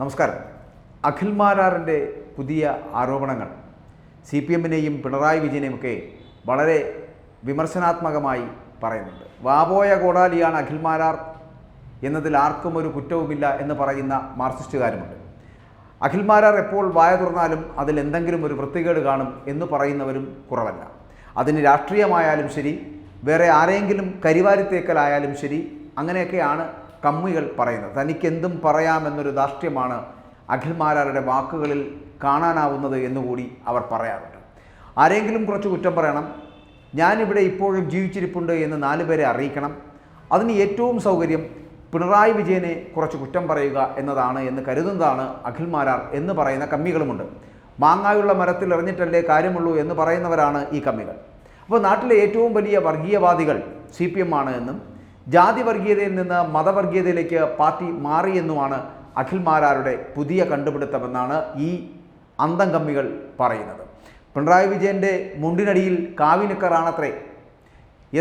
നമസ്കാരം. അഖിൽ മാരാറിന്റെ പുതിയ ആരോപണങ്ങൾ. സി പി എമ്മിനെയും പിണറായി വിജയനെയും ഒക്കെ വളരെ വിമർശനാത്മകമായി പറയുന്നുണ്ട്. വാബോയ കോടാലിയാണ് അഖിൽ മാരാർ എന്നതിൽ ആർക്കും ഒരു കുറ്റവുമില്ല എന്ന് പറയുന്ന മാർക്സിസ്റ്റുകാരുമുണ്ട്. അഖിൽ മാരാർ എപ്പോൾ വായ തുറന്നാലും അതിൽ എന്തെങ്കിലും ഒരു വൃത്തികേട് കാണും എന്ന് പറയുന്നവരും കുറവല്ല. അതിന് രാഷ്ട്രീയമായാലും ശരി വേറെ ആരെങ്കിലും കരിവാരിത്തേക്കലായാലും ശരി അങ്ങനെയൊക്കെയാണ് കമ്മികൾ പറയുന്നത്. തനിക്കെന്തും പറയാമെന്നൊരു ധാർഷ്ട്യമാണ് അഖിൽമാരാരുടെ വാക്കുകളിൽ കാണാനാവുന്നത് എന്നുകൂടി അവർ പറയാറുണ്ട്. ആരെങ്കിലും കുറച്ച് കുറ്റം പറയണം. ഞാനിവിടെ ഇപ്പോഴും ജീവിച്ചിരിപ്പുണ്ട് എന്ന് നാലുപേരെ അറിയിക്കണം. അതിന് ഏറ്റവും സൗകര്യം പിണറായി വിജയനെ കുറച്ച് കുറ്റം പറയുക എന്നതാണ് എന്ന് കരുതുന്നതാണ് അഖിൽമാരാർ എന്ന് പറയുന്ന കമ്മികളുമുണ്ട്. മാങ്ങായുള്ള മരത്തിൽ എറിഞ്ഞിട്ടല്ലേ കാര്യമുള്ളൂ എന്ന് പറയുന്നവരാണ് ഈ കമ്മികൾ. അപ്പോൾ നാട്ടിലെ ഏറ്റവും വലിയ വർഗീയവാദികൾ സി പി എം ആണ് എന്നും ജാതി വർഗീയതയിൽ നിന്ന് മതവർഗീയതയിലേക്ക് പാർട്ടി മാറിയെന്നുമാണ് അഖിൽ മാരാരുടെ പുതിയ കണ്ടുപിടുത്തമെന്നാണ് ഈ അന്തം കമ്മികൾ പറയുന്നത്. പിണറായി വിജയന്റെ മുണ്ടിനടിയിൽ കാവിനിക്കറാണത്രേ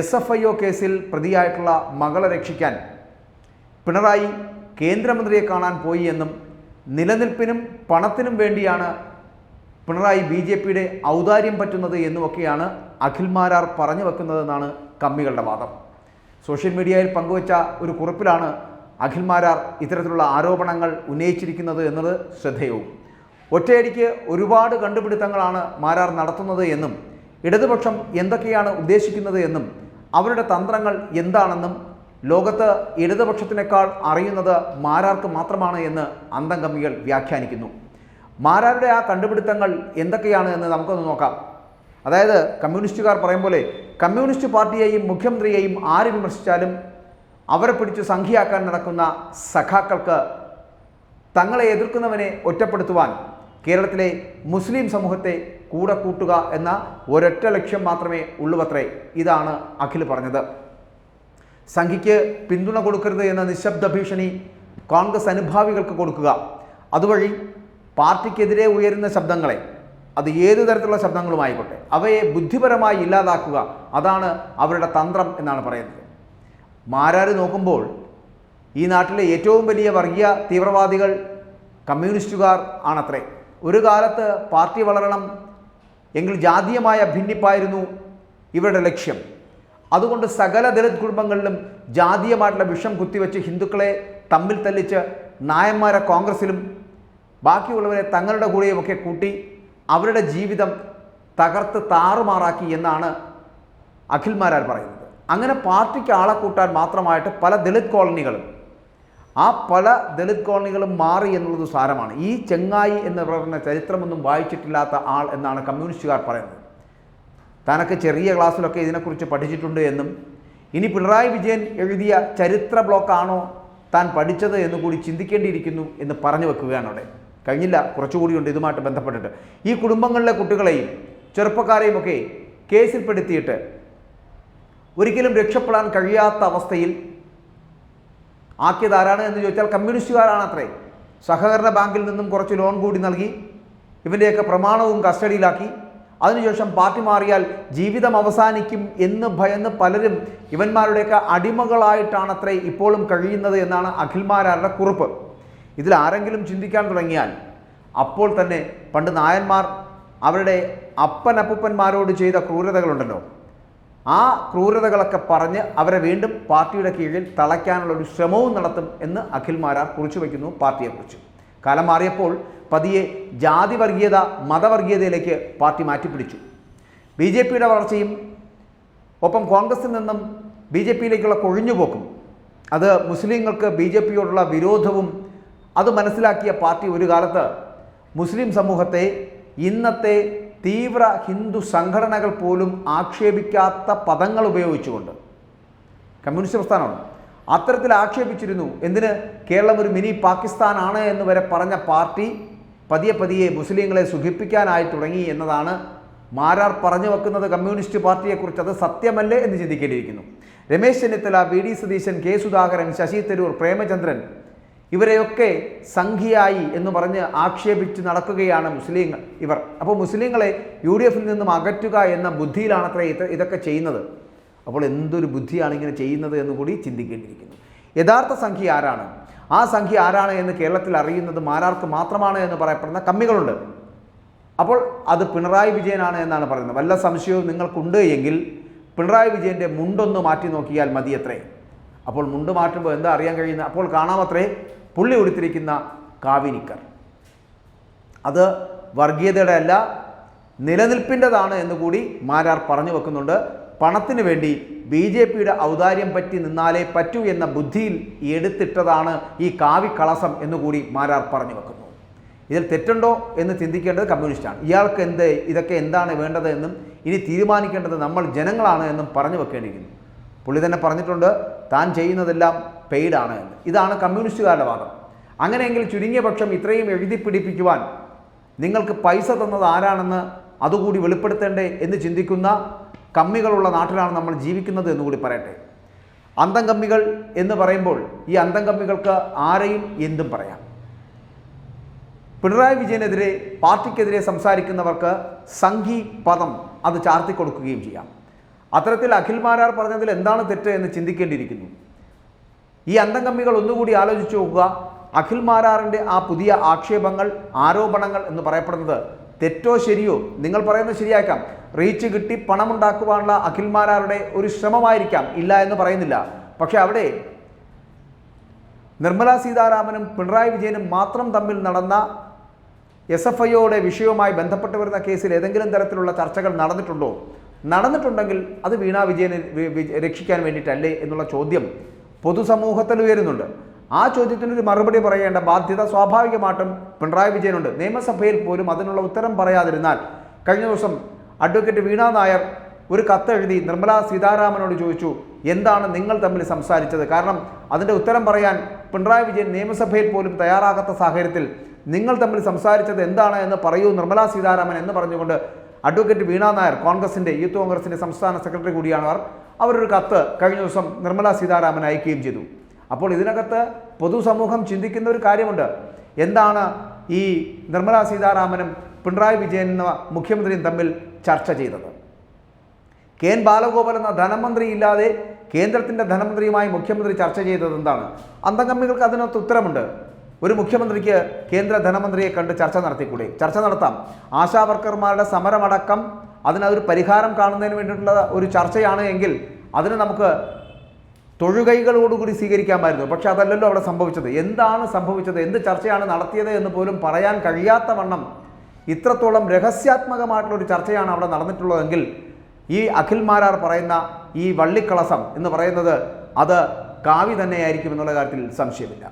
എസ് എഫ് ഐ ഒ കേസിൽ പ്രതിയായിട്ടുള്ള മകളെ രക്ഷിക്കാൻ പിണറായി കേന്ദ്രമന്ത്രിയെ കാണാൻ പോയി എന്നും നിലനിൽപ്പിനും പണത്തിനും വേണ്ടിയാണ് പിണറായി ബി ജെ പിയുടെ ഔദാര്യം പറ്റുന്നത് എന്നുമൊക്കെയാണ് അഖിൽമാരാർ പറഞ്ഞു വെക്കുന്നതെന്നാണ് കമ്മികളുടെ വാദം. സോഷ്യൽ മീഡിയയിൽ പങ്കുവച്ച ഒരു കുറിപ്പിലാണ് അഖിൽമാരാർ ഇത്തരത്തിലുള്ള ആരോപണങ്ങൾ ഉന്നയിച്ചിരിക്കുന്നത് എന്നത് ശ്രദ്ധേയവും. ഒറ്റയടിക്ക് ഒരുപാട് കണ്ടുപിടുത്തങ്ങളാണ് മാരാർ നടത്തുന്നത് എന്നും ഇടതുപക്ഷം എന്തൊക്കെയാണ് ഉദ്ദേശിക്കുന്നത് എന്നും അവരുടെ തന്ത്രങ്ങൾ എന്താണെന്നും ലോകത്ത് ഇടതുപക്ഷത്തിനേക്കാൾ അറിയുന്നത് മാരാർക്ക് മാത്രമാണ് എന്ന് അന്തംഗമികൾ വ്യാഖ്യാനിക്കുന്നു. മാരാരുടെ ആ കണ്ടുപിടുത്തങ്ങൾ എന്തൊക്കെയാണ് എന്ന് നമുക്കൊന്ന് നോക്കാം. അതായത് കമ്മ്യൂണിസ്റ്റുകാർ പറയും പോലെ കമ്മ്യൂണിസ്റ്റ് പാർട്ടിയെയും മുഖ്യമന്ത്രിയെയും ആര് വിമർശിച്ചാലും അവരെ പിടിച്ച് സംഖ്യയാക്കാൻ നടക്കുന്ന സഖാക്കൾക്ക് തങ്ങളെ എതിർക്കുന്നവനെ ഒറ്റപ്പെടുത്തുവാൻ കേരളത്തിലെ മുസ്ലിം സമൂഹത്തെ കൂടെ കൂട്ടുക എന്ന ഒരൊറ്റ ലക്ഷ്യം മാത്രമേ ഉള്ളുവത്രേ. ഇതാണ് അഖിൽ പറഞ്ഞത്. സംഘിക്ക് പിന്തുണ കൊടുക്കരുത് എന്ന നിശബ്ദ ഭീഷണി കോൺഗ്രസ് അനുഭാവികൾക്ക് കൊടുക്കുക. അതുവഴി പാർട്ടിക്കെതിരെ ഉയരുന്ന ശബ്ദങ്ങളെ അത് ഏതു തരത്തിലുള്ള ശബ്ദങ്ങളുമായിക്കോട്ടെ അവയെ ബുദ്ധിപരമായി ഇല്ലാതാക്കുക അതാണ് അവരുടെ തന്ത്രം എന്നാണ് പറയുന്നത്. മാരാര് നോക്കുമ്പോൾ ഈ നാട്ടിലെ ഏറ്റവും വലിയ വർഗീയ തീവ്രവാദികൾ കമ്മ്യൂണിസ്റ്റുകാർ ആണത്രേ. ഒരു കാലത്ത് പാർട്ടി വളരണം എങ്കിൽ ജാതീയമായ ഭിന്നിപ്പായിരുന്നു ഇവരുടെ ലക്ഷ്യം. അതുകൊണ്ട് സകല ദളിത് കുടുംബങ്ങളിലും ജാതീയമായിട്ടുള്ള വിഷം കുത്തിവെച്ച് ഹിന്ദുക്കളെ തമ്മിൽ തല്ലിച്ച് നായന്മാരെ കോൺഗ്രസിലും ബാക്കിയുള്ളവരെ തങ്ങളുടെ കൂടെയുമൊക്കെ കൂട്ടി അവരുടെ ജീവിതം തകർത്ത് താറുമാറാക്കി എന്നാണ് അഖിൽമാരാർ പറയുന്നത്. അങ്ങനെ പാർട്ടിക്ക് ആളെ കൂട്ടാൻ മാത്രമായിട്ട് പല ദളിത് കോളനികളും ആ പല ദളിത് കോളനികളും മാറി എന്നുള്ളത് സാരമാണ്. ഈ ചെങ്ങായി എന്ന് പറയുന്ന ചരിത്രമൊന്നും വായിച്ചിട്ടില്ലാത്ത ആൾ എന്നാണ് കമ്മ്യൂണിസ്റ്റുകാർ പറയുന്നത്. താനൊക്കെ ചെറിയ ക്ലാസ്സിലൊക്കെ ഇതിനെക്കുറിച്ച് പഠിച്ചിട്ടുണ്ട് എന്നും ഇനി പിണറായി വിജയൻ എഴുതിയ ചരിത്ര ബ്ലോക്കാണോ താൻ പഠിച്ചത് എന്നുകൂടി ചിന്തിക്കേണ്ടിയിരിക്കുന്നു എന്ന് പറഞ്ഞു വെക്കുകയാണ് അവിടെ. കഴിഞ്ഞില്ല. കുറച്ചുകൂടിയുണ്ട് ഇതുമായിട്ട് ബന്ധപ്പെട്ടിട്ട്. ഈ കുടുംബങ്ങളിലെ കുട്ടികളെയും ചെറുപ്പക്കാരെയും ഒക്കെ കേസിൽപ്പെടുത്തിയിട്ട് ഒരിക്കലും രക്ഷപ്പെടാൻ കഴിയാത്ത അവസ്ഥയിൽ ആക്കിയത് ആരാണ് എന്ന് ചോദിച്ചാൽ കമ്മ്യൂണിസ്റ്റുകാരാണ് അത്രേ സഹകരണ ബാങ്കിൽ നിന്നും കുറച്ച് ലോൺ കൂടി നൽകി ഇവന്റെയൊക്കെ പ്രമാണവും കസ്റ്റഡിയിലാക്കി. അതിനുശേഷം പാർട്ടി മാറിയാൽ ജീവിതം അവസാനിക്കും എന്ന് ഭയന്ന് പലരും ഇവന്മാരുടെയൊക്കെ അടിമകളായിട്ടാണത്രേ ഇപ്പോഴും കഴിയുന്നത് എന്നാണ് അഖിൽമാരാരുടെ കുറിപ്പ്. ഇതിൽ ആരെങ്കിലും ചിന്തിക്കാൻ തുടങ്ങിയാൽ അപ്പോൾ തന്നെ പണ്ട് നായന്മാർ അവരുടെ അപ്പനപ്പൂപ്പന്മാരോട് ചെയ്ത ക്രൂരതകളുണ്ടല്ലോ. ആ ക്രൂരതകളൊക്കെ പറഞ്ഞ് അവരെ വീണ്ടും പാർട്ടിയുടെ കീഴിൽ തളയ്ക്കാനുള്ള ഒരു ശ്രമവും നടത്തും എന്ന് അഖിൽമാരാർ കുറിച്ചു വയ്ക്കുന്നു പാർട്ടിയെക്കുറിച്ച്. കാലം മാറിയപ്പോൾ പതിയെ ജാതി വർഗീയത മതവർഗീയതയിലേക്ക് പാർട്ടി മാറ്റിപ്പിടിച്ചു. ബി ജെ പിയുടെ വളർച്ചയും ഒപ്പം കോൺഗ്രസിൽ നിന്നും ബി ജെ പിയിലേക്കുള്ള കൊഴിഞ്ഞുപോക്കും. അത് മുസ്ലിങ്ങൾക്ക് ബി ജെ പിയോടുള്ള വിരോധവും അത് മനസ്സിലാക്കിയ പാർട്ടി ഒരു കാലത്ത് മുസ്ലിം സമൂഹത്തെ ഇന്നത്തെ തീവ്ര ഹിന്ദു സംഘടനകൾ പോലും ആക്ഷേപിക്കാത്ത പദങ്ങൾ ഉപയോഗിച്ചുകൊണ്ട്. കമ്മ്യൂണിസ്റ്റ് പ്രസ്ഥാനമാണ്. അത്തരത്തിൽ ആക്ഷേപിച്ചിരുന്നു. എന്തിന്? കേരളം ഒരു മിനി പാകിസ്ഥാനാണ് എന്ന് വരെ പറഞ്ഞ പാർട്ടി പതിയെ പതിയെ മുസ്ലിങ്ങളെ സുഖിപ്പിക്കാനായി തുടങ്ങി എന്നതാണ് മാരാർ പറഞ്ഞു വെക്കുന്നത് കമ്മ്യൂണിസ്റ്റ് പാർട്ടിയെക്കുറിച്ച്. അത് സത്യമല്ലേ എന്ന് ചിന്തിക്കേണ്ടിയിരിക്കുന്നു. Ramesh Chennithala V. D. Satheesan K. Sudhakaran Shashi Tharoor Premachandran ഇവരെയൊക്കെ സംഘിയായി എന്ന് പറഞ്ഞ് ആക്ഷേപിച്ച് നടക്കുകയാണ് മുസ്ലിങ്ങൾ ഇവർ. അപ്പോൾ മുസ്ലിങ്ങളെ യു ഡി എഫിൽ നിന്നും അകറ്റുക എന്ന ബുദ്ധിയിലാണത്രേ ഇത് ഇതൊക്കെ ചെയ്യുന്നത്. അപ്പോൾ എന്തൊരു ബുദ്ധിയാണ് ഇങ്ങനെ ചെയ്യുന്നത് എന്ന് കൂടി ചിന്തിക്കേണ്ടിയിരിക്കുന്നു. യഥാർത്ഥ സംഖ്യ ആരാണ്? ആ സംഖ്യ ആരാണ് എന്ന് കേരളത്തിൽ അറിയുന്നത് മാരാർക്ക് മാത്രമാണ് എന്ന് പറയപ്പെടുന്ന കമ്മികളുണ്ട്. അപ്പോൾ അത് പിണറായി വിജയനാണ് എന്നാണ് പറയുന്നത്. വല്ല സംശയവും നിങ്ങൾക്കുണ്ട് എങ്കിൽ പിണറായി വിജയന്റെ മുണ്ടൊന്ന് മാറ്റി നോക്കിയാൽ മതിയത്രേ. അപ്പോൾ മുണ്ട് മാറ്റുമ്പോൾ എന്താ അറിയാൻ കഴിയുന്നത് അപ്പോൾ കാണാമത്രേ പുള്ളി ഉടുത്തിരിക്കുന്ന കാവിനിക്കർ. അത് വർഗീയതയുടെ അല്ല നിലനിൽപ്പിന്റെതാണ് എന്ന് കൂടി മാരാർ പറഞ്ഞു വെക്കുന്നുണ്ട്. പണത്തിന് വേണ്ടി ബി ജെ പിയുടെ ഔദാര്യം പറ്റി നിന്നാലേ പറ്റൂ എന്ന ബുദ്ധിയിൽ എടുത്തിട്ടതാണ് ഈ കാവി കളസം എന്നുകൂടി മാരാർ പറഞ്ഞു വെക്കുന്നു. ഇതിൽ തെറ്റുണ്ടോ എന്ന് ചിന്തിക്കേണ്ടത് കമ്മ്യൂണിസ്റ്റാണ്. ഇയാൾക്ക് എന്ത് ഇതൊക്കെ എന്താണ് വേണ്ടത് എന്നും ഇനി തീരുമാനിക്കേണ്ടത് നമ്മൾ ജനങ്ങളാണ് എന്നും പറഞ്ഞു വെക്കേണ്ടിയിരിക്കുന്നു. പുള്ളി തന്നെ പറഞ്ഞിട്ടുണ്ട് താൻ ചെയ്യുന്നതെല്ലാം പെയ്ഡാണ് എന്ന്. ഇതാണ് കമ്മ്യൂണിസ്റ്റുകാരുടെ വാദം. അങ്ങനെയെങ്കിൽ ചുരുങ്ങിയ പക്ഷം ഇത്രയും എഴുതി പിടിപ്പിക്കുവാൻ നിങ്ങൾക്ക് പൈസ തന്നത് ആരാണെന്ന് അതുകൂടി വെളിപ്പെടുത്തേണ്ടേ എന്ന് ചിന്തിക്കുന്ന കമ്മികളുള്ള നാട്ടിലാണ് നമ്മൾ ജീവിക്കുന്നത് എന്നുകൂടി പറയട്ടെ. അന്തം കമ്മികൾ എന്ന് പറയുമ്പോൾ ഈ അന്തം കമ്മികൾക്ക് ആരെയും എന്തും പറയാം. പിണറായി വിജയനെതിരെ പാർട്ടിക്കെതിരെ സംസാരിക്കുന്നവർക്ക് സംഘി പദം അത് ചാർത്തി കൊടുക്കുകയും ചെയ്യാം. അത്തരത്തിൽ അഖിൽ മാരാർ പറഞ്ഞതിൽ എന്താണ് തെറ്റ് എന്ന് ചിന്തിക്കേണ്ടിയിരിക്കുന്നു. ഈ അന്തംകമ്മികൾ ഒന്നുകൂടി ആലോചിച്ചു നോക്കുക. അഖിൽ മാരാറിന്റെ ആ പുതിയ ആക്ഷേപങ്ങൾ ആരോപണങ്ങൾ എന്ന് പറയപ്പെടുന്നത് തെറ്റോ ശരിയോ? നിങ്ങൾ പറയുന്നത് ശരിയാക്കാം. റീച്ച് കിട്ടി പണമുണ്ടാക്കുവാനുള്ള അഖിൽ മാരാറുടെ ഒരു ശ്രമമായിരിക്കാം. ഇല്ല എന്ന് പറയുന്നില്ല. പക്ഷെ അവിടെ നിർമ്മല സീതാരാമനും പിണറായി വിജയനും മാത്രം തമ്മിൽ നടന്ന എസ് എഫ് ഐയുടെ വിഷയവുമായി ബന്ധപ്പെട്ട് വരുന്ന കേസിൽ ഏതെങ്കിലും തരത്തിലുള്ള ചർച്ചകൾ നടന്നിട്ടുണ്ടോ? നടന്നിട്ടുണ്ടെങ്കിൽ അത് വീണാ വിജയനെ രക്ഷിക്കാൻ വേണ്ടിയിട്ടല്ലേ എന്നുള്ള ചോദ്യം പൊതുസമൂഹത്തിൽ ഉയരുന്നുണ്ട്. ആ ചോദ്യത്തിനൊരു മറുപടി പറയേണ്ട ബാധ്യത സ്വാഭാവികമായിട്ടും പിണറായി വിജയനുണ്ട്. നിയമസഭയിൽ പോലും അതിനുള്ള ഉത്തരം പറയാതിരുന്നാൽ കഴിഞ്ഞ ദിവസം അഡ്വക്കേറ്റ് വീണാ നായർ ഒരു കത്തെഴുതി നിർമ്മല സീതാരാമനോട് ചോദിച്ചു എന്താണ് നിങ്ങൾ തമ്മിൽ സംസാരിച്ചത്? കാരണം അതിന്റെ ഉത്തരം പറയാൻ പിണറായി വിജയൻ നിയമസഭയിൽ പോലും തയ്യാറാകാത്ത സാഹചര്യത്തിൽ നിങ്ങൾ തമ്മിൽ സംസാരിച്ചത് എന്താണ് എന്ന് പറയൂ നിർമ്മലാ സീതാരാമൻ എന്ന് പറഞ്ഞുകൊണ്ട് അഡ്വക്കേറ്റ് വീണാ നായർ കോൺഗ്രസിന്റെ യൂത്ത് കോൺഗ്രസിന്റെ സംസ്ഥാന സെക്രട്ടറി കൂടിയാണ് അവർ. അവരൊരു കത്ത് കഴിഞ്ഞ ദിവസം നിർമ്മല സീതാരാമൻ അയക്കുകയും ചെയ്തു. അപ്പോൾ ഇതിനകത്ത് പൊതുസമൂഹം ചിന്തിക്കുന്ന ഒരു കാര്യമുണ്ട്. എന്താണ് ഈ നിർമ്മല സീതാരാമനും പിണറായി വിജയൻ എന്ന മുഖ്യമന്ത്രിയും തമ്മിൽ ചർച്ച ചെയ്തത്? കെ എൻ ബാലഗോപാൽ എന്ന ധനമന്ത്രി ഇല്ലാതെ കേന്ദ്രത്തിന്റെ ധനമന്ത്രിയുമായി മുഖ്യമന്ത്രി ചർച്ച ചെയ്തത് എന്താണ്? അന്തംകമ്മികൾക്ക് അതിനകത്ത് ഉത്തരമുണ്ട്. ഒരു മുഖ്യമന്ത്രിക്ക് കേന്ദ്ര ധനമന്ത്രിയെ കണ്ട് ചർച്ച നടത്തിക്കൂടെ? ചർച്ച നടത്താം. ആശാ വർക്കർമാരുടെ സമരമടക്കം അതിനൊരു പരിഹാരം കാണുന്നതിന് വേണ്ടിയിട്ടുള്ള ഒരു ചർച്ചയാണ് എങ്കിൽ അതിന് നമുക്ക് തൊഴുകൈകളോടുകൂടി സ്വീകരിക്കാമായിരുന്നു. പക്ഷെ അതല്ലല്ലോ അവിടെ സംഭവിച്ചത്. എന്താണ് സംഭവിച്ചത്? എന്ത് ചർച്ചയാണ് നടത്തിയത് എന്ന് പോലും പറയാൻ കഴിയാത്ത വണ്ണം ഇത്രത്തോളം രഹസ്യാത്മകമായിട്ടുള്ള ഒരു ചർച്ചയാണ് അവിടെ നടന്നിട്ടുള്ളതെങ്കിൽ ഈ അഖിൽമാരാർ പറയുന്ന ഈ വള്ളിക്കളസം എന്ന് പറയുന്നത് അത് കാവി തന്നെയായിരിക്കും എന്നുള്ള കാര്യത്തിൽ സംശയമില്ല.